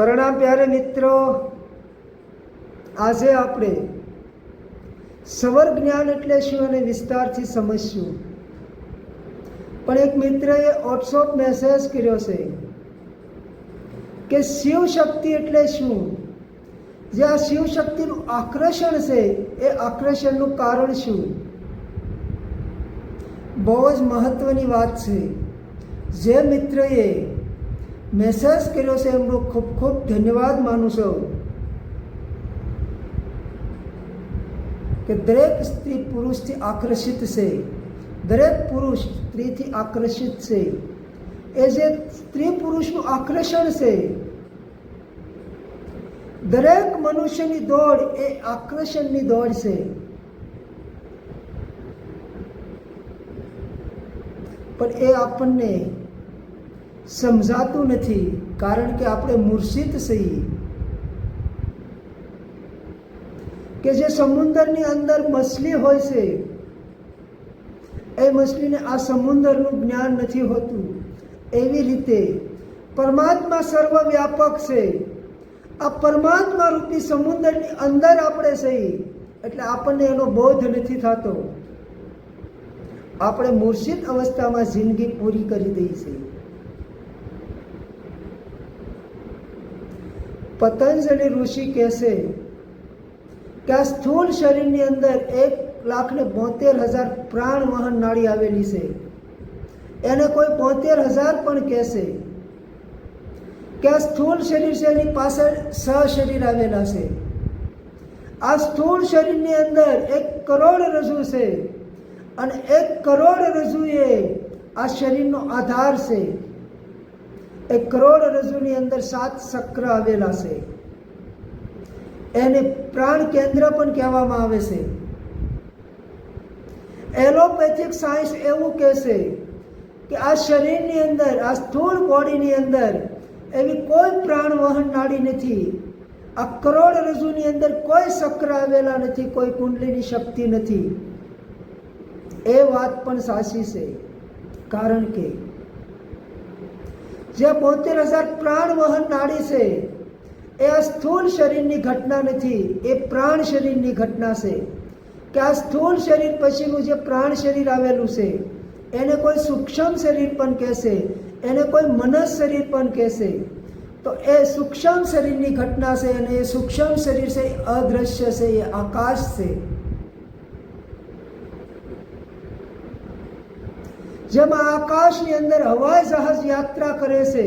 પ્રણામ પ્યારે મિત્રો, આજે આપણે સવર જ્ઞાન એટલે શું અને વિસ્તારથી સમજશું પણ એક મિત્રએ વોટ્સઅપ મેસેજ કર્યો છે કે શિવ શક્તિ એટલે શું? જે આ શિવ શક્તિનું આકર્ષણ છે, એ આકર્ષણનું કારણ શું? બહુ જ મહત્વની વાત છે. જે મિત્રએ મેસેજ કર્યો છે એમનો ખૂબ ખૂબ ધન્યવાદ માનું છું કે દરેક સ્ત્રી પુરુષથી આકર્ષિત છે દરેક પુરુષ સ્ત્રીથી આકર્ષિત છે એ જે સ્ત્રી પુરુષનું આકર્ષણ છે દરેક મનુષ્યની દોડ એ આકર્ષણની દોડ છે પણ એ આપણને સમજાતું નથી, કારણ કે આપણે મૂર્છિત છીએ. કે જે સમુદ્રની અંદર મછલી હોય છે, એ મછલીને આ સમુદ્રનું જ્ઞાન નથી હોતું. એવી રીતે પરમાત્મા સર્વવ્યાપક છે. આ પરમાત્મા રૂપી સમુદ્રની અંદર આપણે છીએ એટલે આપણને એનો બોધ નથી થતો. આપણે મૂર્છિત અવસ્થામાં જિંદગી પૂરી કરી દઈ છે પતંજલિ ઋષિ કહેશે, કે આ સ્થૂળ શરીરની અંદર એક લાખ ને બોતેર હજાર પ્રાણ વહન નાળી આવેલી છે. એને કોઈ બોતેર હજાર પણ કહેશે કે આ સ્થૂળ શરીર છે, એની પાછળ સહ શરીર આવેલા છે. આ સ્થૂળ શરીરની અંદર એક કરોડ રજુ છે અને એક કરોડ રજુ એ આ શરીરનો આધાર છે. એક કરોડ રજુની અંદર સાત ચક્ર આવેલા છે. એને પ્રાણ કેન્દ્ર પણ કહેવામાં આવે છે. એલોપેથિક સાયન્સ એવું કહેશે કે આ શરીરની અંદર, આ સ્થૂળ બોડીની અંદર એવી કોઈ પ્રાણ વહન નાડી નથી. આ કરોડ રજુની અંદર કોઈ ચક્ર આવેલા નથી, કોઈ કુંડલીની શક્તિ નથી. એ વાત પણ સાચી છે. કારણ કે જે બોતેર હજાર પ્રાણ વહન નાડી છે, એ આ સ્થૂળ શરીરની ઘટના નથી, એ પ્રાણ શરીરની ઘટના છે. કે આ સ્થૂળ શરીર પછીનું જે પ્રાણ શરીર આવેલું છે, એને કોઈ સૂક્ષ્મ શરીર પણ કહેશે, એને કોઈ મનસ શરીર પણ કહેશે. તો એ સૂક્ષ્મ શરીરની ઘટના છે અને એ સૂક્ષ્મ શરીર છે, એ અદ્રશ્ય છે, એ આકાશ છે. જેમાં આકાશની અંદર હવાઈ જહાજ યાત્રા કરે છે.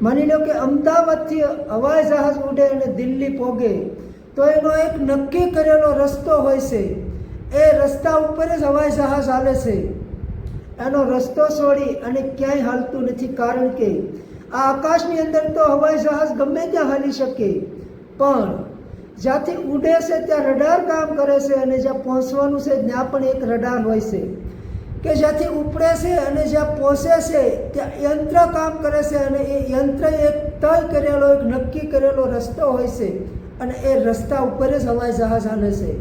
માની લો કે અમદાવાદથી હવાઈ જહાજ ઉડે અને દિલ્હી પોગે, તો એનો એક નક્કી કરેલો રસ્તો હોય છે. એ રસ્તા ઉપર જ હવાઈ જહાજ હાલે છે. એનો રસ્તો છોડી અને ક્યાંય હાલતું નથી, કારણ કે આ આકાશની અંદર તો હવાઈ જહાજ ગમે ત્યાં હાલી શકે. પણ જ્યાંથી ઉડે છે, ત્યાં રડાર કામ કરે છે અને જ્યાં પહોંચવાનું છે, ત્યાં પણ એક રડાર હોય છે. કે જ્યાંથી ઉપડે છે અને જ્યાં પહોંચે છે, ત્યાં યંત્ર કામ કરે છે અને એ યંત્ર એક તય કરેલો, એક નક્કી કરેલો રસ્તો હોય છે અને એ રસ્તા ઉપર જ હવાઈ જહાજ હાલે છે.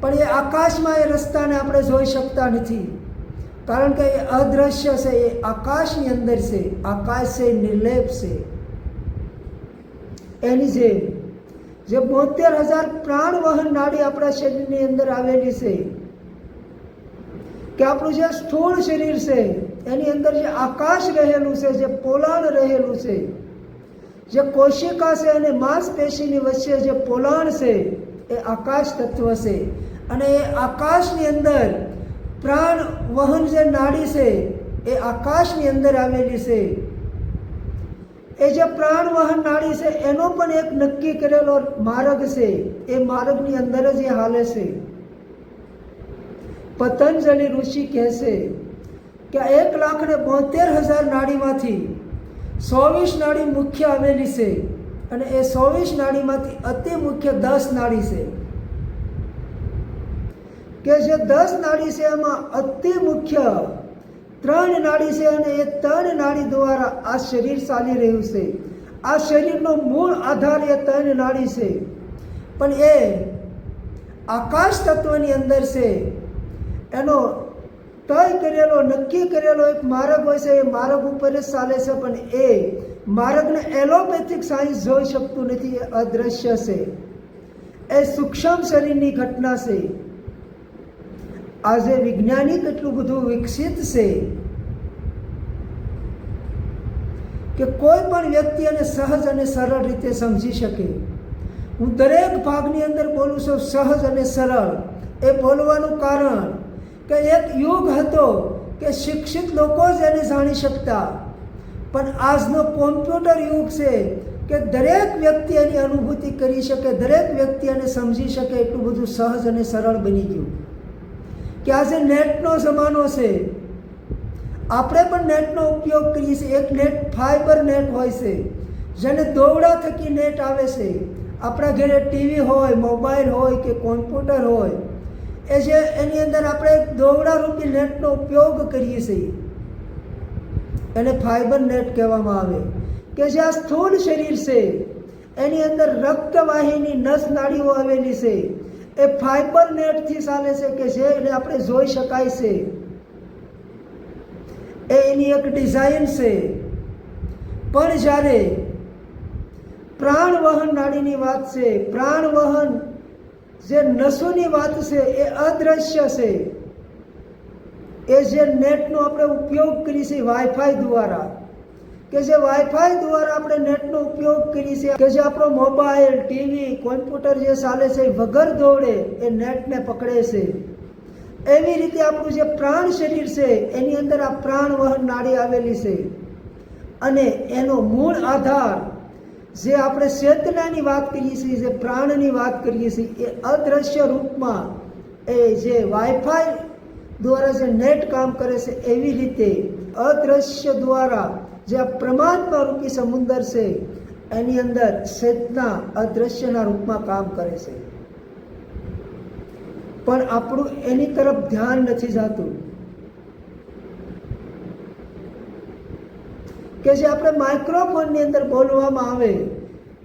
પણ એ આકાશમાં એ રસ્તાને આપણે જોઈ શકતા નથી. કારણ કે એ અદ્રશ્ય છે, એ આકાશની અંદર છે, આકાશ છે નિર્લેપ છે. એની જેમ, જે બોતેર હજાર પ્રાણ વહન નાડી આપણા શરીરની અંદર આવેલી છે કે આપણું જે સ્થૂળ શરીર છે, એની અંદર જે આકાશ રહેલું છે, જે પોલાણ રહેલું છે, જે કોશિકા છે અને માંસપેશીની વચ્ચે જે પોલાણ છે, એ આકાશ તત્વ છે. અને એ આકાશની અંદર પ્રાણ વહન જે નાડી છે, એ આકાશની અંદર આવેલી છે. એ જે પ્રાણ વહન નાડી છે, એનો પણ એક નક્કી કરેલો માર્ગ છે, એ માર્ગની અંદર જ એ હાલે છે. પતંજલિ ઋષિ કહેશે કે એક લાખ ને બોતેર હજાર નાડીમાંથી ચોવીસ નાડી મુખ્ય આવેલી છે અને એ ચોવીસ નાડીમાંથી અતિ મુખ્ય દસ નાડી છે. કે જે દસ નાડી છે એમાં અતિ મુખ્ય ત્રણ નાડી છે અને એ ત્રણ નાડી દ્વારા આ શરીર ચાલી રહ્યું છે. આ શરીરનો મૂળ આધાર એ ત્રણ નાડી છે. પણ એ આકાશ તત્વની અંદર છે. એનો તય કરેલો, નક્કી કરેલો એક માર્ગ હોય છે, એ માર્ગ ઉપર જ ચાલે છે, પણ એ માર્ગને એલોપેથિક સાયન્સ જોઈ શકતું નથી, એ અદ્રશ્ય છે. એ સૂક્ષ્મ શરીરની ઘટના છે. આજે વિજ્ઞાનિક એટલું બધું વિકસિત છે કે કોઈ પણ વ્યક્તિ એને સહજ અને સરળ રીતે સમજી શકે. હું દરેક ભાગની અંદર બોલું છું, સહજ અને સરળ. એ બોલવાનું કારણ કે એક યુગ હતો કે શિક્ષિત લોકો જ એને જાણી શકતા. પણ આજનો કોમ્પ્યુટર યુગ છે કે દરેક વ્યક્તિ એની અનુભૂતિ કરી શકે, દરેક વ્યક્તિ એને સમજી શકે એટલું બધું સહજ અને સરળ બની ગયું. કે આજે નેટનો જમાનો છે. આપણે પણ નેટનો ઉપયોગ કરીએ છીએ. એક નેટ ફાઈબર નેટ હોય છે, જેને દોવડા થકી નેટ આવે છે. આપણા ઘરે ટીવી હોય, મોબાઈલ હોય કે કોમ્પ્યુટર હોય એ જે એની અંદર આપણે દોરડા રૂપી નેટનો ઉપયોગ કરીએ છીએ. એને ફાઈબર નેટ કહેવામાં આવે. કે જે આ સ્થૂળ શરીર છે, એની અંદર રક્તવાહિની નસ નાડીઓ આવેલી છે, એ ફાઈબર નેટથી ચાલે છે કે જે એને આપણે જોઈ શકાય છે. એ એની એક ડિઝાઇન છે. પણ જ્યારે પ્રાણવહન નાડીની વાત છે પ્રાણ વહન જે નસોની વાત છે એ અદ્રશ્ય છે. એ જે નેટનો આપણે ઉપયોગ કરીએ છીએ વાઈફાઈ દ્વારા. કે જે વાઈફાઈ દ્વારા આપણે નેટનો ઉપયોગ કરીએ છીએ કે જે આપણો મોબાઈલ, ટીવી, કોમ્પ્યુટર જે ચાલે છે વગર દોડે એ નેટને પકડે છે. એવી રીતે આપણું જે પ્રાણ શરીર છે, એની અંદર આ પ્રાણ વહન નાડી આવેલી છે. અને એનો મૂળ આધાર જે આપણે ચેતનાની વાત કરીએ છીએ, જે પ્રાણની વાત કરીએ છીએ, એ અદ્રશ્ય રૂપમાં એ જે વાઈફાઈ દ્વારા જે નેટ કામ કરે છે, એવી રીતે અદ્રશ્ય દ્વારા જે આ પરમાત્મા રૂપી સમુદર છે, એની અંદર ચેતના અદ્રશ્યના રૂપમાં કામ કરે છે. પણ આપણું એની તરફ ધ્યાન નથી જતું. કે જે આપણે માઇક્રોફોનની અંદર બોલવામાં આવે,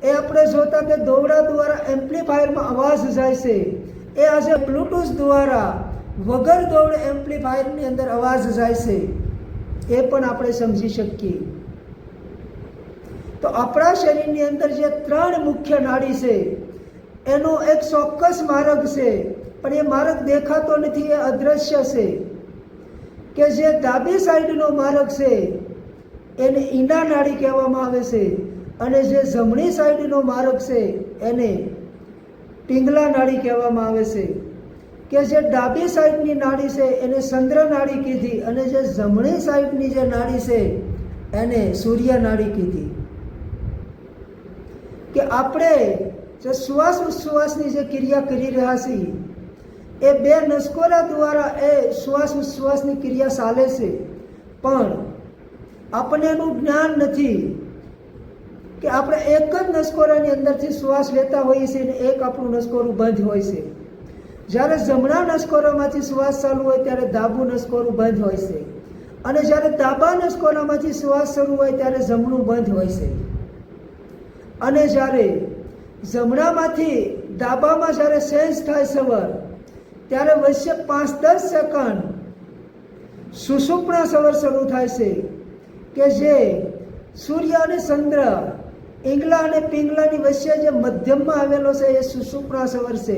એ આપણે જોતા કે દોવડા દ્વારા એમ્પ્લીફાયરમાં અવાજ જાય છે. એ આજે બ્લૂટૂથ દ્વારા વગર દોડ એમ્પ્લીફાયરની અંદર અવાજ જાય છે. એ પણ આપણે સમજી શકીએ. તો આપણા શરીરની અંદર જે ત્રણ મુખ્ય નાડી છે, એનો એક ચોક્કસ માર્ગ છે, પણ એ માર્ગ દેખાતો નથી, એ અદ્રશ્ય છે. કે જે ડાબી સાઈડનો માર્ગ છે એને ઈંડા નાડી કહેવામાં આવે છે. અને જે જમણી સાઈડનો માર્ગ છે, એને પિંગલા નાડી કહેવામાં આવે છે. કે જે ડાબી સાઈડની નાડી છે, એને ચંદ્ર નાળી કીધી અને જે જમણી સાઈડની જે નાડી છે, એને સૂર્ય નાળી કીધી. કે આપણે જે શ્વાસ ઉશ્વાસની જે ક્રિયા કરી રહ્યા છીએ, એ બે નસકોરા દ્વારા એ શ્વાસ ઉશ્વાસની ક્રિયા ચાલે છે. પણ આપણને એનું જ્ઞાન નથી કે આપણે એક જ નસકોરાની અંદરથી શ્વાસ લેતા હોઈએ છીએ અને એક આપણું નસકોરું બંધ હોય છે. જ્યારે જમણા નસકોરામાંથી શ્વાસ ચાલુ હોય ત્યારે ડાબું નસકોરું બંધ હોય છે. અને જ્યારે ડાબા નસકોરામાંથી શ્વાસ શરૂ હોય ત્યારે જમણું બંધ હોય છે. અને જ્યારે જમણામાંથી ડાબામાં જ્યારે સેન્સ થાય સવાર, ત્યારે વચ્ચે પાંચ દસ સેકન્ડ સુસુપણા સવાર શરૂ થાય છે. કે જે સૂર્ય અને ચંદ્ર ઈંગલા અને પિંગલાની વચ્ચે જે મધ્યમમાં આવેલો છે એ સુષુપ્ણા સવર છે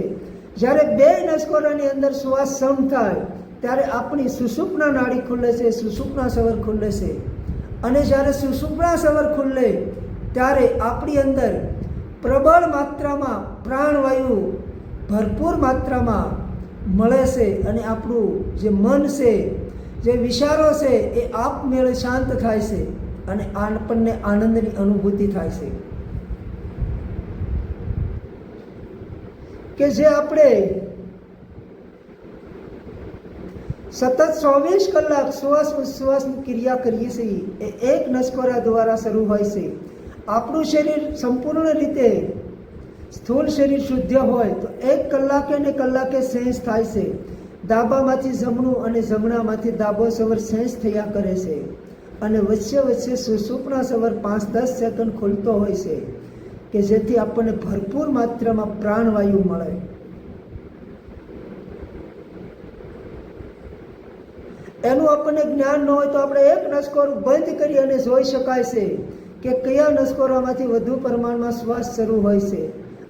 જ્યારે બે નસકોરાની અંદર શ્વાસ સમ થાય, ત્યારે આપણી સુષુપ્ના નાડી ખુલે છે સુષુપ્ના સવર ખુલે છે. અને જ્યારે સુષુપ્ના સવર ખુલે, ત્યારે આપણી અંદર પ્રબળ માત્રામાં પ્રાણવાયુ ભરપૂર માત્રામાં મળે છે અને આપણું જે મન છે જે વિચારો છે એ આપમેળે શાંત થાય છે અને આપણને આનંદની અનુભૂતિ થાય છે. કે જે આપણે સતત ચોવીસ કલાક શ્વાસ ઉશ્વાસની ક્રિયા કરીએ છીએ, એ એક નસકોરા દ્વારા શરૂ હોય છે. આપણું શરીર સંપૂર્ણ રીતે સ્થૂળ શરીર શુદ્ધ હોય તો એક કલાકે ને કલાકે સેન્સ થાય છે. ડાબામાંથી જમણું અને જમણામાંથી ડાબો સવર સેન્સ થયા કરે છે અને વચ્ચે વચ્ચે સુસુપના સવર પાંચ દસ સેકન્ડ ખુલતો હોય છે કે જેથી આપણને ભરપૂર માત્રામાં પ્રાણવાયુ મળે. એનું આપણને જ્ઞાન ન હોય તો આપણે એક નસકોરું બંધ કરી અને જોઈ શકાય છે કે કયા નસકોરામાંથી વધુ પ્રમાણમાં શ્વાસ શરૂ હોય છે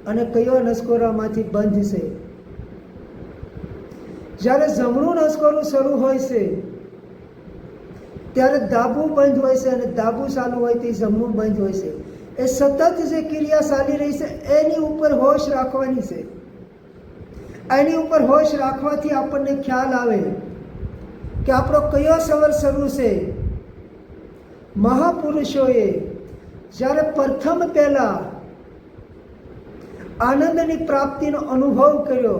અને કયો નસકોરામાંથી બંધ છે. જ્યારે જમણું નસકોરું શરૂ હોય છે, ત્યારે ડાબું બંધ હોય છે અને ડાબું ચાલુ હોય તે જમણું બંધ હોય છે. એ સતત જે ક્રિયા ચાલી રહી છે, એની ઉપર હોશ રાખવાની છે. એની ઉપર હોશ રાખવાથી આપણને ખ્યાલ આવે કે આપણો કયો સવર શરૂ છે. મહાપુરુષોએ જ્યારે પ્રથમ પહેલાં આનંદની પ્રાપ્તિનો અનુભવ કર્યો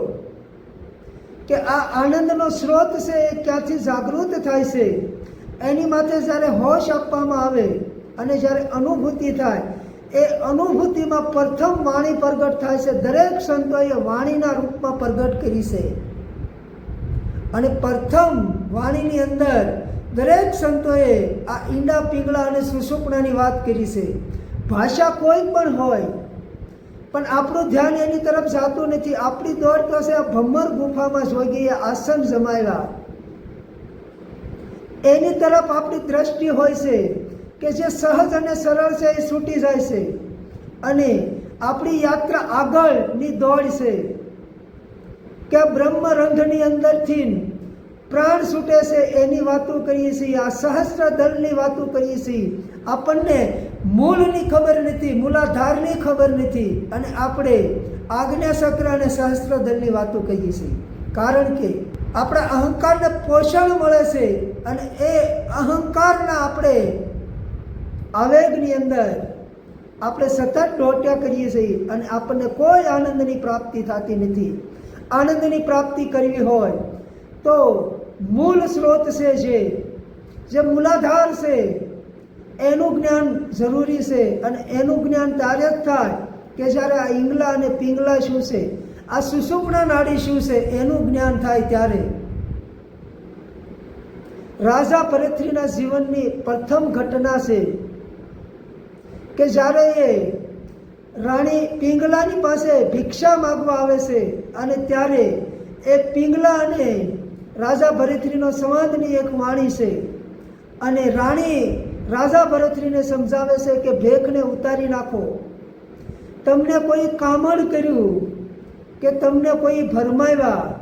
કે આ આનંદનો સ્ત્રોત છે એ ક્યાંથી જાગૃત થાય છે? એની માથે જ્યારે હોશ આપવામાં આવે અને જ્યારે અનુભૂતિ થાય, એ અનુભૂતિમાં પ્રથમ વાણી પ્રગટ થાય છે. દરેક સંતોએ વાણીના રૂપમાં પ્રગટ કરી છે. અને પ્રથમ વાણીની અંદર દરેક સંતોએ આ ઈંડા, પીંગળા અને સુસુપણાની વાત કરી છે. ભાષા કોઈ પણ હોય પણ આપણું ધ્યાન એની તરફ જાતું નથી. આપણી દોડ તો છે આ ભમ્મર ગુફામાં જોઈ ગઈ આસન જમાવ્યા એની તરફ આપણી દ્રષ્ટિ હોય છે કે જે સહજ અને સરળ છે, એ છૂટી જાય છે. અને આપણી યાત્રા આગળની દોડ છે કે બ્રહ્મરંધની અંદરથી પ્રાણ છૂટે છે એની વાતો કરીએ છીએ, આ સહસ્ત્ર દળની વાતો કરીએ છીએ. આપણને મૂળની ખબર નથી, મૂલાધારની ખબર નથી. અને આપણે આજ્ઞા ચક્ર અને સહસ્ત્રધનની વાતો કહીએ છીએ. કારણ કે આપણા અહંકારને પોષણ મળે છે અને એ અહંકારના આપણે આવેગની અંદર આપણે સતત ઢોટ્યા કરીએ છીએ અને આપણને કોઈ આનંદની પ્રાપ્તિ થતી નથી. આનંદની પ્રાપ્તિ કરવી હોય તો મૂળ સ્ત્રોત છે જે મૂલાધાર છે. એનું જ્ઞાન જરૂરી છે અને એનું જ્ઞાન ત્યારે જ થાય કે જ્યારે આ ઈંગલા અને પિંગલા શું છે, આ સુષુપ્ના નાડી શું છે, એનું જ્ઞાન થાય ત્યારે. રાજા પરેથ્રીના જીવનની પ્રથમ ઘટના છે કે જ્યારે એ રાણી પિંગલાની પાસે ભિક્ષા માગવા આવે છે અને ત્યારે એ પિંગલા અને રાજા ભરેથ્રીનો સંવાદની એક વાણી છે. અને રાણી રાજા ભરતરીને સમજાવે છે કે ભેખને ઉતારી નાખો. તમને કોઈ કામણ કર્યું કે તમને કોઈ ભરમાવ્યા?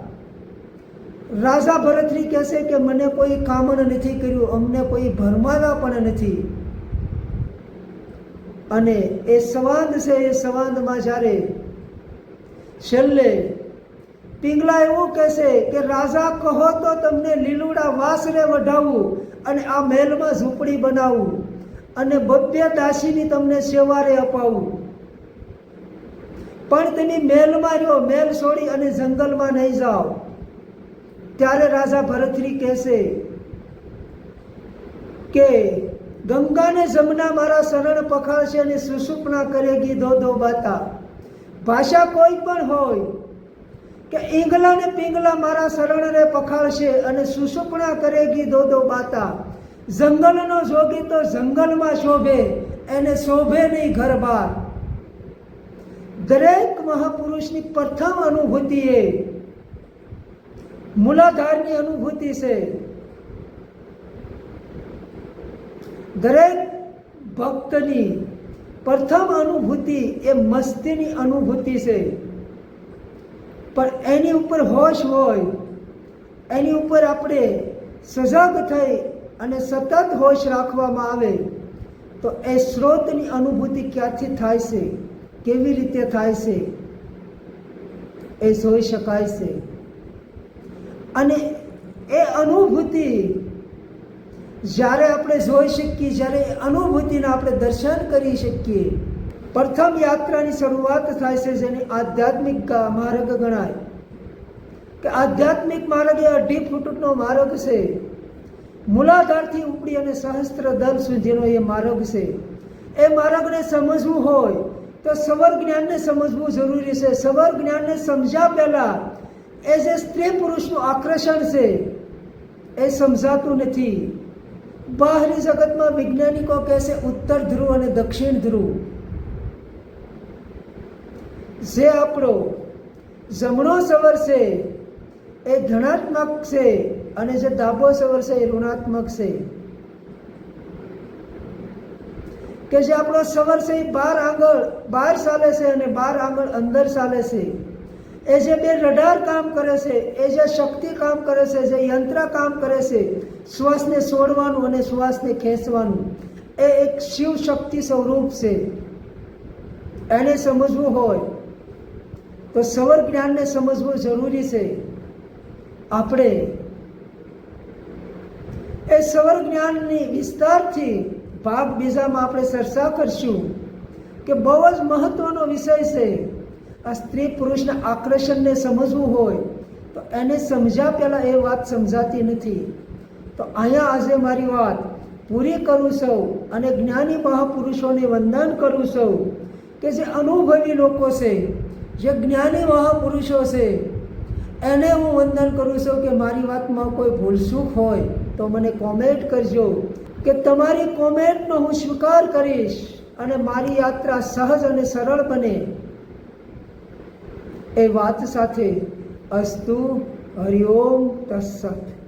રાજા ભરતરી કહેશે કે મને કોઈ કામણ નથી કર્યું, અમને કોઈ ભરમાવ્યા પણ નથી. અને એ સંવાદ છે, એ સંવાદમાં જ્યારે છેલ્લે પિંગલા એવું કહેશે કે, રાજા કહો તો તમને લીલુડા વાસરે વઢાવું. અને આ મહેલમાં ઝૂંપડી બનાવવું અને બબ્બે દાસીની તમને સેવારે અપાવું. પણ તેની મહેલમાં રહ્યો, મહેલ છોડી અને જંગલમાં નહીં જાઓ. ત્યારે રાજા ભરતરી કહેશે કે, ગંગાને જમના મારા શરણ પખાળશે અને સુસુપના કરેગી દો દો બાતા. ભાષા કોઈ પણ હોય કે ઈંગલા ને પિંગલા મારા શરણ રે પખાળશે અને સુષુપણા કરેગી દો દો બાતા. જંગલનો જોગી તો જંગલમાં શોભે, એને શોભે નહીં ઘર બાર દરેક મહાપુરુષની પ્રથમ અનુભૂતિ એ મૂલાધારની અનુભૂતિ છે. દરેક ભક્તની પ્રથમ અનુભૂતિ એ મસ્તીની અનુભૂતિ છે. પણ એની ઉપર હોશ હોય, એની ઉપર આપણે સજાગ થઈ અને સતત હોશ રાખવામાં આવે, તો એ સ્રોતની અનુભૂતિ ક્યાંથી થાય છે? કેવી રીતે થાય છે? એ જોઈ શકાય છે. અને એ અનુભૂતિ જ્યારે આપણે જોઈ શકીએ, જ્યારે એ અનુભૂતિના આપણે દર્શન કરી શકીએ પ્રથમ યાત્રાની શરૂઆત થાય છે જેને આધ્યાત્મિક માર્ગ ગણાય. કે આધ્યાત્મિક માર્ગ એ અઢી ફૂટનો માર્ગ છે. મૂલાધારથી ઉપડી અને સહસ્ત્ર દલ સુધીનો એ માર્ગ છે. એ માર્ગને સમજવું હોય તો સવર જ્ઞાનને સમજવું જરૂરી છે. સવર જ્ઞાનને સમજ્યા પહેલાં એ જે સ્ત્રી પુરુષનું આકર્ષણ છે, એ સમજાતું નથી. બહારની જગતમાં વૈજ્ઞાનિકો કહેશે ઉત્તર ધ્રુવ અને દક્ષિણ ધ્રુવ. જે આપણો જમણો સવર છે એ ધનાત્મક છે અને જે ડાબો સવર છે એ ઋણાત્મક છે. કે જે આપણો સવર છે એ બાર આંગળ બહાર ચાલે છે અને બાર આંગળ અંદર ચાલે છે. એ જે બે રડાર કામ કરે છે, એ જે શક્તિ કામ કરે છે, જે યંત્ર કામ કરે છે, શ્વાસને છોડવાનું અને શ્વાસને ખેંચવાનું, એ એક શિવ શક્તિ સ્વરૂપ છે. એને સમજવું હોય તો સવર જ્ઞાનને સમજવું જરૂરી છે. આપણે એ સવર જ્ઞાનની વિસ્તારથી ભાગ બીજામાં આપણે ચર્ચા કરશું કે બહુ જ મહત્વનો વિષય છે. આ સ્ત્રી પુરુષના આકર્ષણને સમજવું હોય તો એને સમજ્યા પહેલાં એ વાત સમજાતી નથી. તો અહીંયા આજે મારી વાત પૂરી કરું છું અને જ્ઞાની મહાપુરુષોને વંદન કરું છું કે જે અનુભવી લોકો છે. જે જ્ઞાની મહાપુરુષો છે, એને હું વંદન કરું છું કે મારી વાતમાં કોઈ ભૂલસુખ હોય તો મને કોમેન્ટ કરજો કે તમારી કોમેન્ટનો હું સ્વીકાર કરીશ અને મારી યાત્રા સહજ અને સરળ બને. એ વાત સાથે અસ્તુ હરિઓમ તત્સત.